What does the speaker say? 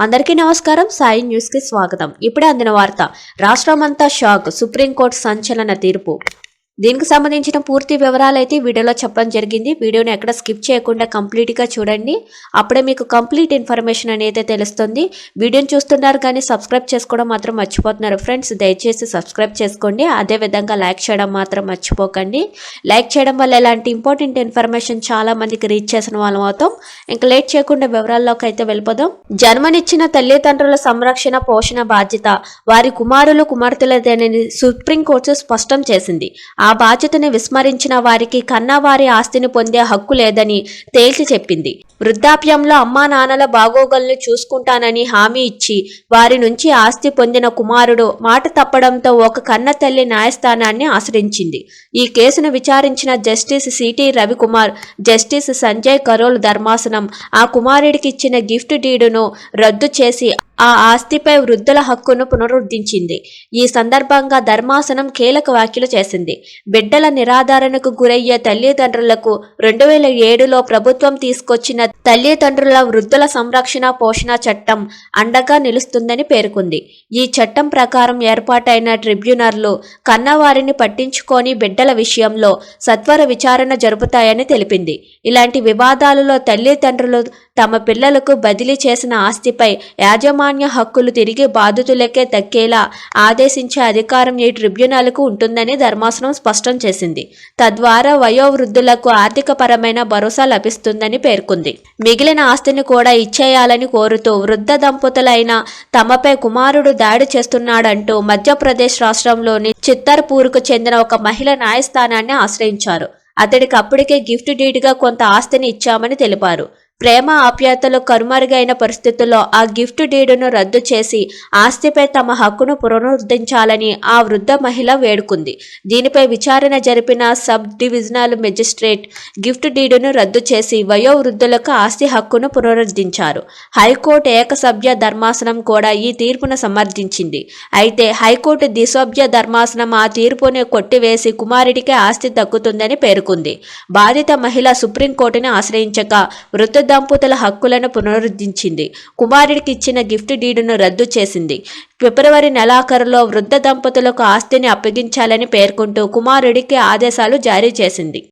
అందరికీ నమస్కారం. సాయి న్యూస్కి స్వాగతం. ఇప్పుడే అందిన వార్త రాష్ట్రమంతా షాక్ సుప్రీంకోర్టు సంచలన తీర్పు. దీనికి సంబంధించిన పూర్తి వివరాలు అయితే వీడియోలో చెప్పడం జరిగింది. వీడియోని ఎక్కడ స్కిప్ చేయకుండా కంప్లీట్గా చూడండి. అప్పుడే మీకు కంప్లీట్ ఇన్ఫర్మేషన్ అనేది తెలుస్తుంది. వీడియోని చూస్తున్నారు కానీ సబ్స్క్రైబ్ చేసుకోవడం మాత్రం మర్చిపోతున్నారు. ఫ్రెండ్స్ దయచేసి సబ్స్క్రైబ్ చేసుకోండి. అదే విధంగా లైక్ చేయడం మాత్రం మర్చిపోకండి. లైక్ చేయడం వల్ల ఇలాంటి ఇంపార్టెంట్ ఇన్ఫర్మేషన్ చాలా మందికి రీచ్ చేసిన వాళ్ళం అవుతాం. ఇంకా లేట్ చేయకుండా వివరాల్లోకి అయితే వెళ్ళిపోదాం. జన్మనిచ్చిన తల్లిదండ్రుల సంరక్షణ పోషణ బాధ్యత వారి కుమారులు కుమార్తెలదేనని సుప్రీంకోర్టు స్పష్టం చేసింది. ఆ ఆ బాధ్యతను విస్మరించిన వారికి కన్నవారి ఆస్తిని పొందే హక్కు లేదని తేల్చి చెప్పింది. వృద్ధాప్యంలో అమ్మా నాన్నల బాగోగులను చూసుకుంటానని హామీ ఇచ్చి వారి నుంచి ఆస్తి పొందిన కుమారుడు మాట తప్పడంతో ఒక కన్న తల్లి న్యాయస్థానాన్ని ఆశ్రయించింది. ఈ కేసును విచారించిన justice CT Ravikumar justice Sanjay Karol ధర్మాసనం ఆ కుమారుడికి ఇచ్చిన గిఫ్ట్ డీడును రద్దు చేసి ఆ ఆస్తిపై వృద్ధుల హక్కును పునరుద్ధరించింది. ఈ సందర్భంగా ధర్మాసనం కీలక వ్యాఖ్యలు చేసింది. బిడ్డల నిరాధారణకు గురయ్యే తల్లిదండ్రులకు రెండు వేల ఏడులో ప్రభుత్వం తీసుకొచ్చిన తల్లిదండ్రుల వృద్ధుల సంరక్షణ పోషణ చట్టం అండగా నిలుస్తుందని పేర్కొంది. ఈ చట్టం ప్రకారం ఏర్పాటైన ట్రిబ్యునర్లు కన్నవారిని పట్టించుకొని బిడ్డల విషయంలో సత్వర విచారణ జరుపుతాయని తెలిపింది. ఇలాంటి వివాదాలలో తల్లిదండ్రులు తమ పిల్లలకు బదిలీ చేసిన ఆస్తిపై యాజమాన్య హక్కులు తిరిగి బాధితులకే దక్కేలా ఆదేశించే అధికారం ఈ ట్రిబ్యునల్కు ఉంటుందని ధర్మాసనం స్పష్టం చేసింది. తద్వారా వయోవృద్ధులకు ఆర్థికపరమైన భరోసా లభిస్తుందని పేర్కొంది. మిగిలిన ఆస్తిని కూడా ఇచ్చేయాలని కోరుతూ వృద్ధ దంపతులైన తమపై కుమారుడు దాడి చేస్తున్నాడంటూ మధ్యప్రదేశ్ రాష్ట్రంలోని చిత్తర్పూర్కు చెందిన ఒక మహిళ న్యాయస్థానాన్ని ఆశ్రయించారు. అతడికి అప్పటికే గిఫ్ట్ డీడ్గా కొంత ఆస్తిని ఇచ్చామని తెలిపారు. ప్రేమ ఆప్యాయతలు కరుమరుగైన పరిస్థితుల్లో ఆ గిఫ్ట్ డీడును రద్దు చేసి ఆస్తిపై తమ హక్కును పునరుద్ధరించాలని ఆ వృద్ధ మహిళ వేడుకుంది. దీనిపై విచారణ జరిపిన సబ్ డివిజనల్ మెజిస్ట్రేట్ గిఫ్ట్ డీడును రద్దు చేసి వయోవృద్ధులకు ఆస్తి హక్కును పునరుద్ధరించారు. హైకోర్టు ఏకసభ్య ధర్మాసనం కూడా ఈ తీర్పును సమర్థించింది. అయితే హైకోర్టు ద్విసభ్య ధర్మాసనం ఆ తీర్పును కొట్టివేసి కుమారుడికి ఆస్తి తగ్గుతుందని పేర్కొంది. బాధిత మహిళ సుప్రీంకోర్టును ఆశ్రయించక వృద్ధ దంపతుల హక్కులను పునరుద్ధరించింది. కుమారుడికి ఇచ్చిన గిఫ్ట్ డీడును రద్దు చేసింది. ఫిబ్రవరి నెలాఖరులో వృద్ధ దంపతులకు ఆస్తిని అప్పగించాలని పేర్కొంటూ కుమారుడికి ఆదేశాలు జారీ చేసింది.